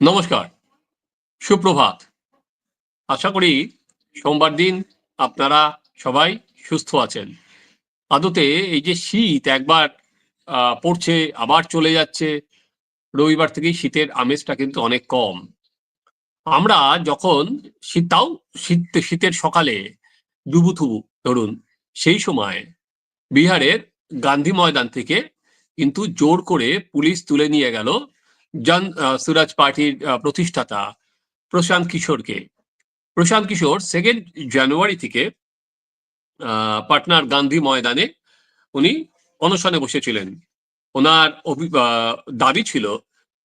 নমস্কার, সুপ্রভাত। আশা করি সোমবার দিন আপনারা সবাই সুস্থ আছেন। আদতে এই যে শীত একবার পড়ছে, আবার চলে যাচ্ছে, রবিবার থেকেই শীতের আমেজটা কিন্তু অনেক কম। আমরা যখন শীত তাও শীত, শীতের সকালে ডুবুথুবু ধরুন, সেই সময় বিহারের গান্ধী ময়দান থেকে কিন্তু জোর করে পুলিশ তুলে নিয়ে গেল জন সুরাজ পার্টির প্রতিষ্ঠাতা প্রশান্ত কিশোরকে। প্রশান্ত কিশোর সেকেন্ড জানুয়ারি থেকে পাটনার গান্ধী ময়দানে উনি অনশনে বসেছিলেন। ওনার দাবি ছিল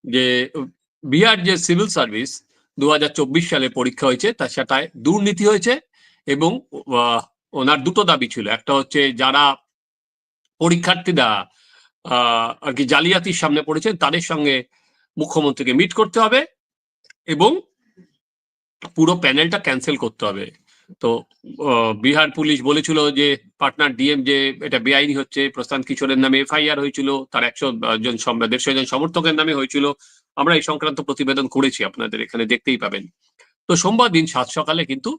যে বিহার যে সিভিল সার্ভিস দু হাজার চব্বিশ সালে পরীক্ষা হয়েছে, তা সেটায় দুর্নীতি হয়েছে এবং ওনার দুটো দাবি ছিল। একটা হচ্ছে যারা পরীক্ষার্থীরা আর কি জালিয়াতির সামনে পড়েছেন, তাদের সঙ্গে মুখ্যমন্ত্রীকে মিট করতে হবে এবং পুরো প্যানেলটা ক্যান্সেল করতে হবে। তো বিহার পুলিশ বলেছিল যে, পাটনার ডিএম যে, এটা বেআইনি হচ্ছে, প্রশান্ত কিশোরের নামে এফআইআর হয়েছিল, তার একশো জন দেড়শো জন সমর্থকের নামে হয়েছিল। আমরা এই সংক্রান্ত প্রতিবেদন করেছি, আপনাদের এখানে দেখতেই পাবেন। তো সোমবার দিন সাত সকালে কিন্তু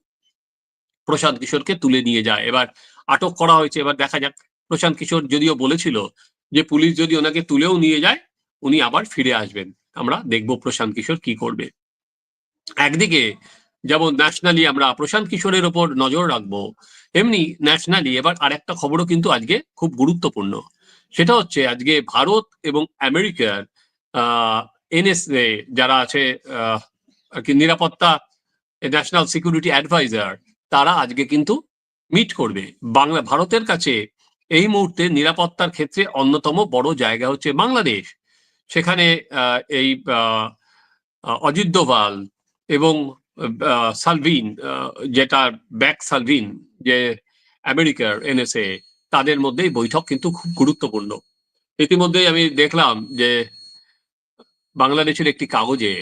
প্রশান্ত কিশোরকে তুলে নিয়ে যায়। এবার আটক করা হয়েছে, এবার দেখা যাক। প্রশান্ত কিশোর যদিও বলেছিল যে, পুলিশ যদি ওনাকে তুলেও নিয়ে যায়, উনি আবার ফিরে আসবেন। আমরা দেখব প্রশান্ত কিশোর কি করবে। একদিকে যেমন ন্যাশনালি আমরা প্রশান্ত কিশোরের ওপর নজর রাখব এমনি ন্যাশনালি এবার আরেকটা খবরও কিন্তু আজকে খুব গুরুত্বপূর্ণ। সেটা হচ্ছে আজকে ভারত এবং আমেরিকার এনএসএ যারা আছে আর কি নিরাপত্তা, ন্যাশনাল সিকিউরিটি অ্যাডভাইজার, তারা আজকে কিন্তু মিট করবে। বাংলা, ভারতের কাছে এই মুহূর্তে নিরাপত্তার ক্ষেত্রে অন্যতম বড় জায়গা হচ্ছে বাংলাদেশ। সেখানে এই অজিত দোভাল এবং সালভিন যেটা ব্যাক সালভিন, যে আমেরিকার এনএসএ, তাদের মধ্যে এই বৈঠক কিন্তু খুব গুরুত্বপূর্ণ। ইতিমধ্যেই আমি দেখলাম যে বাংলাদেশের একটি কাগজে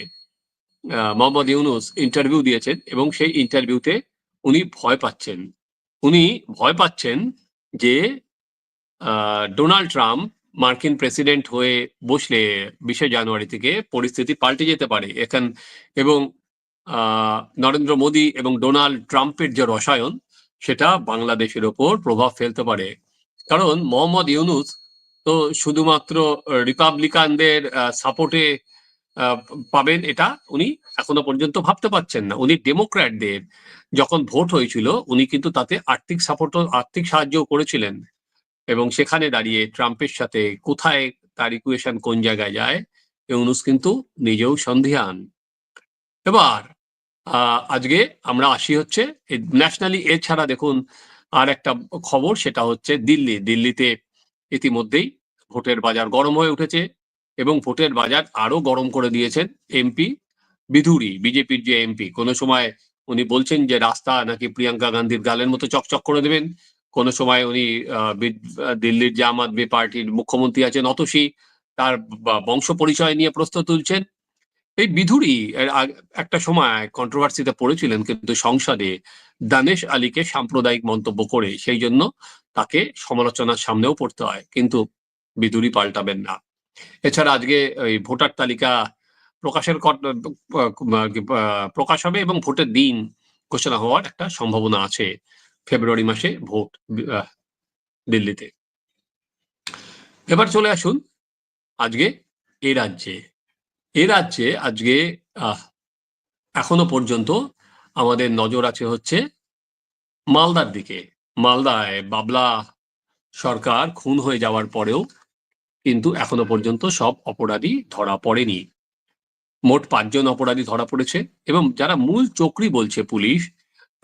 মোহাম্মদ ইউনুস ইন্টারভিউ দিয়েছেন এবং সেই ইন্টারভিউতে উনি ভয় পাচ্ছেন। উনি ভয় পাচ্ছেন যে ডোনাল্ড ট্রাম্প মার্কিন প্রেসিডেন্ট হয়ে বসলে বিশে জানুয়ারি থেকে পরিস্থিতি পাল্টে যেতে পারে। এখান এবং নরেন্দ্র মোদী এবং ডোনাল্ড ট্রাম্পের যে রসায়ন, সেটা বাংলাদেশের ওপর প্রভাব ফেলতে পারে। কারণ মোহাম্মদ ইউনুস তো শুধুমাত্র রিপাবলিকানদের সাপোর্টে পাবেন এটা উনি এখনও পর্যন্ত ভাবতে পারছেন না। উনি ডেমোক্র্যাটদের যখন ভোট হয়েছিল, উনি কিন্তু তাতে আর্থিক সাপোর্ট আর্থিক সাহায্য করেছিলেন। এবং সেখানে দাঁড়িয়ে ট্রাম্পের সাথে কোথায় তার ইকুয়েশন কোন জায়গায় যায়, ইউনুস কিন্তু নিজেও সন্ধিহান এবার আজকে আমরা আসি হচ্ছে ন্যাশনালি এছাড়া দেখুন আর একটা খবর সেটা হচ্ছে দিল্লি। দিল্লিতে ইতিমধ্যেই ভোটের বাজার গরম হয়ে উঠেছে এবং ভোটের বাজার আরও গরম করে দিয়েছেন এমপি বিধুরি, বিজেপির যে এমপি। কোনো সময় উনি বলছেন যে রাস্তা নাকি প্রিয়াঙ্কা গান্ধীর গালের মতো চকচক করে দেবেন। কোনো সময় উনি দিল্লির যে আম আদমি পার্টির মুখ্যমন্ত্রী আছেন, অতসী তার বংশ পরিচয় নিয়ে প্রশ্ন তুলছেন। এই বিধুরি একটা সময় কন্ট্রোভার্সিতে পড়েছিলেন কিন্তু সংসদে দানেশ আলীকে সাম্প্রদায়িক মন্তব্য করে সেই জন্য তাকে সমালোচনার সামনেও পড়তে হয়, কিন্তু বিধুরি পাল্টাবেন না। এছাড়া আজকে ওই ভোটার তালিকা প্রকাশের প্রকাশ হবে এবং ভোটের দিন ঘোষণা হওয়ার একটা সম্ভাবনা আছে। ফেব্রুয়ারি মাসে ভোট দিল্লিতে। এবার চলে আসুন আজকে এ রাজ্যে। এ রাজ্যে আজকে এখনও পর্যন্ত আমাদের নজর আছে হচ্ছে মালদার দিকে। মালদায় বাবলা সরকার খুন হয়ে যাওয়ার পরেও কিন্তু এখনও পর্যন্ত সব অপরাধী ধরা পড়েনি। মোট পাঁচজন অপরাধী ধরা পড়েছে এবং যারা মূল চক্রী বলছে পুলিশ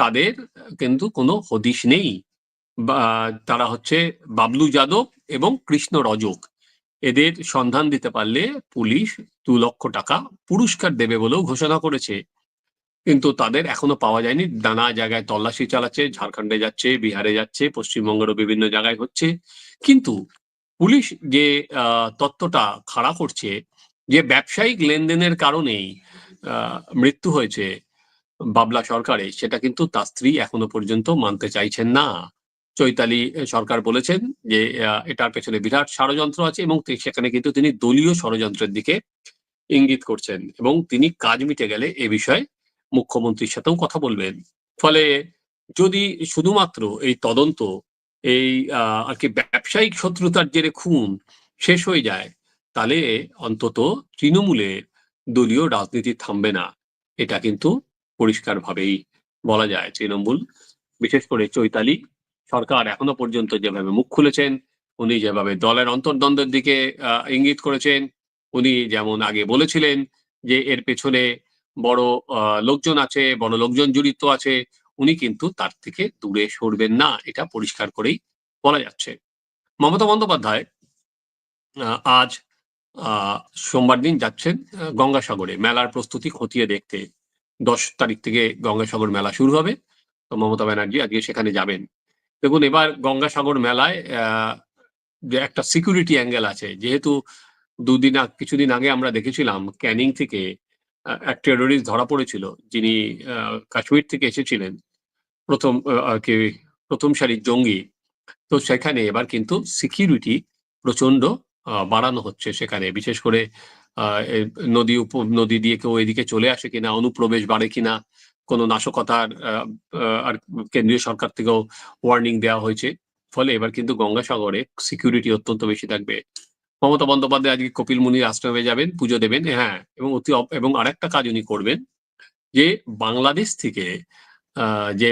তাদের, কিন্তু কোনো হদিশ নেই। তারা হচ্ছে বাবলু যাদব এবং কৃষ্ণ রজক। এদের সন্ধান দিতে পারলে পুলিশ দু লক্ষ টাকা পুরস্কার দেবে বলেও ঘোষণা করেছে। কিন্তু তাদের এখনও পাওয়া যায়নি। নানা জায়গায় তল্লাশি চালাচ্ছে, ঝাড়খণ্ডে যাচ্ছে, বিহারে যাচ্ছে, পশ্চিমবঙ্গেরও বিভিন্ন জায়গায় হচ্ছে। কিন্তু পুলিশ যে তত্ত্বটা খাড়া করছে, যে ব্যবসায়িক লেনদেনের কারণেই মৃত্যু হয়েছে বাবলা সরকারে, সেটা কিন্তু তার স্ত্রী এখনও পর্যন্ত মানতে চাইছেন না। চৈতালি সরকার বলেছেন যে এটার পেছনে বিরাট ষড়যন্ত্র আছে এবং সেখানে কিন্তু তিনি দলীয় ষড়যন্ত্রের দিকে ইঙ্গিত করছেন এবং তিনি কাজ মিটে গেলে এ বিষয়ে মুখ্যমন্ত্রীর সাথেও কথা বলবেন। ফলে যদি শুধুমাত্র এই তদন্ত, এই আর কি ব্যবসায়িক শত্রুতার জেরে খুন শেষ হয়ে যায়, তাহলে অন্তত তৃণমূলে দলীয় রাজনীতি থামবে না। এটা কিন্তু পরিষ্কারভাবেই বলা যায় তৃণমূল। বিশেষ করে চৈতালি সরকার এখনও পর্যন্ত যেভাবে মুখ খুলেছেন, উনি যেভাবে দলের অন্তর্দ্বন্দ্বের দিকে ইঙ্গিত করেছেন, উনি যেমন আগে বলেছিলেন যে এর পেছনে বড় লোকজন আছে, বড় লোকজন জড়িত আছে, উনি কিন্তু তার থেকে দূরে সরবেন না, এটা পরিষ্কার করেই বলা যাচ্ছে। মমতা বন্দ্যোপাধ্যায় আজ সোমবার দিন যাচ্ছেন গঙ্গাসাগরে। মেলার প্রস্তুতি খতিয়ে দেখতে দশ তারিখ থেকে গঙ্গাসাগর মেলা শুরু হবে। তো মমতা ব্যানার্জি আজকে সেখানে যাবেন। দেখুন, এবার গঙ্গাসাগর মেলায় যে একটা সিকিউরিটি অ্যাঙ্গেল আছে। যেহেতু দুদিন কিছুদিন আগে আমরা দেখেছিলাম ক্যানিং থেকে এক টেরোরিস্ট ধরা পড়েছিল। যিনি কাশ্মীর থেকে এসেছিলেন, প্রথম কি, প্রথম সারির জঙ্গি। তো সেখানে এবার কিন্তু সিকিউরিটি প্রচণ্ড বাড়ানো হচ্ছে সেখানে। বিশেষ করে নদী উপ, নদী দিয়ে কেউ এদিকে চলে আসে কিনা, অনুপ্রবেশ বাড়ে কিনা, কোনো নাশকতার আর কেন্দ্রীয় সরকার থেকেও ওয়ার্নিং দেওয়া হয়েছে। ফলে এবার কিন্তু গঙ্গাসাগরে সিকিউরিটি অত্যন্ত বেশি থাকবে। মমতা বন্দ্যোপাধ্যায় আজকে কপিল মুনির আশ্রমে যাবেন, পুজো দেবেন হ্যাঁ এবং অতি এবং আরেকটা কাজ উনি করবেন যে বাংলাদেশ থেকে যে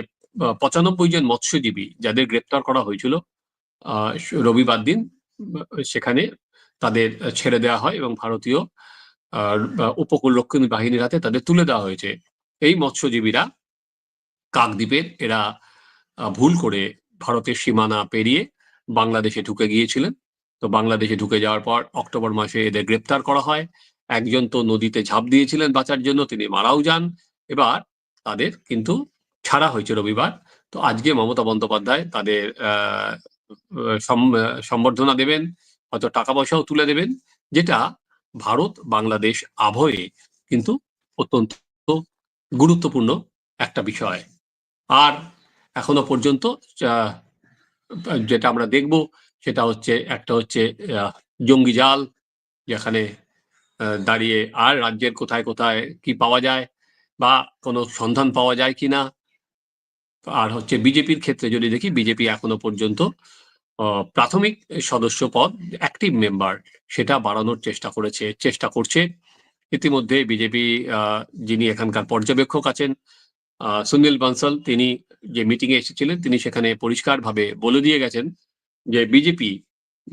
পঁচানব্বই জন মৎস্যজীবী যাদের গ্রেপ্তার করা হয়েছিল রবিবার দিন, সেখানে তাদের ছেড়ে দেওয়া হয় এবং ভারতীয় আহ, উপকূলরক্ষী বাহিনীর হাতে তাদের তুলে দেওয়া হয়েছে। এই মৎস্যজীবীরা কাকদ্বীপের এরা ভুল করে ভারতের সীমানা পেরিয়ে বাংলাদেশে ঢুকে গিয়েছিলেন। তো বাংলাদেশে ঢুকে যাওয়ার পর অক্টোবর মাসে এদের গ্রেপ্তার করা হয়। একজন তো নদীতে ঝাঁপ দিয়েছিলেন বাঁচার জন্য তিনি মারাও যান। এবার তাদের কিন্তু ছাড়া হয়েছে রবিবার। তো আজকে মমতা বন্দ্যোপাধ্যায় তাদের সম্বর্ধনা দেবেন। হয়তো টাকা পয়সাও তুলে দেবেন, যেটা ভারত, বাংলাদেশ, আবহে কিন্তু অত্যন্ত গুরুত্বপূর্ণ একটা বিষয়। আর এখনও পর্যন্ত যেটা আমরা দেখব, সেটা হচ্ছে, একটা হচ্ছে জঙ্গি জাল, যেখানে দাঁড়িয়ে আর রাজ্যের কোথায় কোথায় কি পাওয়া যায় বা কোনো সন্ধান পাওয়া যায় কিনা। আর হচ্ছে, বিজেপির ক্ষেত্রে যদি দেখি, বিজেপি এখনও পর্যন্ত প্রাথমিক সদস্য পদ অ্যাক্টিভ মেম্বার সেটা বাড়ানোর চেষ্টা করেছে, চেষ্টা করছে। ইতিমধ্যে বিজেপি যিনি এখানকার পর্যবেক্ষক আছেন সুনীল বানসাল, তিনি যে মিটিংয়ে এসেছিলেন, তিনি সেখানে পরিষ্কারভাবে বলে দিয়ে গেছেন যে বিজেপি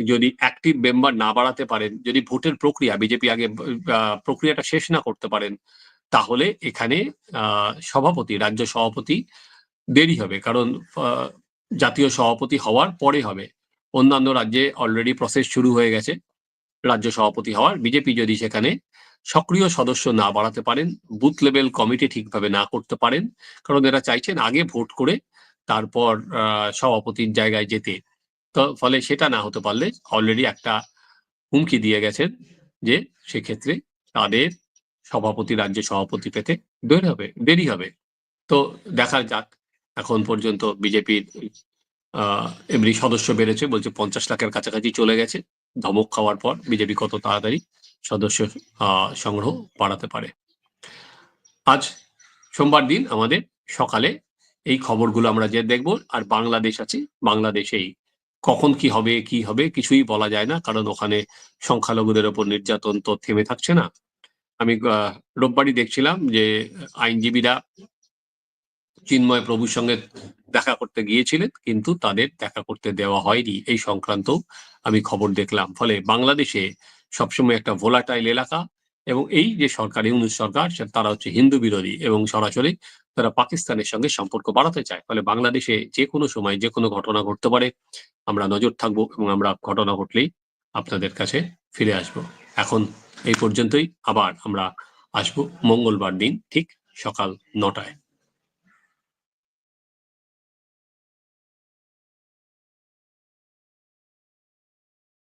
যদি অ্যাক্টিভ মেম্বার না বাড়াতে পারেন, যদি ভোটের প্রক্রিয়া বিজেপি আগে প্রক্রিয়াটা শেষ না করতে পারেন, তাহলে এখানে সভাপতি, রাজ্য সভাপতি দেরি হবে। কারণ জাতীয় সভাপতি হওয়ার পরে হবে। অন্যান্য রাজ্যে অলরেডি প্রসেস শুরু হয়ে গেছে। রাজ্য সভাপতি হওয়ার বিজেপি যদি সেখানে সক্রিয় সদস্য না বাড়াতে পারেন বুথ লেভেল কমিটি ঠিকভাবে না করতে পারেন, কারণ এরা চাইছেন আগে ভোট করে তারপর সভাপতির জায়গায় যেতে। তো ফলে সেটা না হতে পারলে অলরেডি একটা হুমকি দিয়ে গেছেন যে সেক্ষেত্রে তাদের সভাপতি রাজ্য সভাপতি পেতে দেরি হবে দেরি হবে। তো দেখা যাক এখন পর্যন্ত বিজেপির এমনি সদস্য বেড়েছে বলছে পঞ্চাশ লাখের কাছাকাছি চলে গেছে। ধমক খাওয়ার পর বিজেপি কত তাড়াতাড়ি সদস্য সংগ্রহ বাড়াতে পারে। আজ সোমবার দিন আমাদের সকালে এই খবরগুলো আমরা যে দেখব, আর বাংলাদেশ আছে, বাংলাদেশেই কখন কি হবে কি হবে কিছুই বলা যায় না, কারণ ওখানে সংখ্যালঘুদের ওপর নির্যাতন তো থেমে থাকছে না। আমি রোববারই দেখছিলাম যে আইনজীবীরা চিন্ময় প্রভুর সঙ্গে দেখা করতে গিয়েছিলেন, কিন্তু তাদের দেখা করতে দেওয়া হয়নি। এই সংক্রান্ত আমি খবর দেখলাম। ফলে বাংলাদেশে সবসময় একটা ভোলাটাইল এলাকা এবং এই যে সরকার, ইউনুস সরকার তারা হচ্ছে হিন্দু বিরোধী এবং সরাসরি তারা পাকিস্তানের সঙ্গে সম্পর্ক বাড়াতে চায়। ফলে বাংলাদেশে যে কোনো সময় যে কোনো ঘটনা ঘটতে পারে। আমরা নজর থাকব এবং আমরা ঘটনা ঘটলেই আপনাদের কাছে ফিরে আসব। এখন এই পর্যন্তই। আবার আমরা আসব মঙ্গলবার দিন ঠিক সকাল নটায়।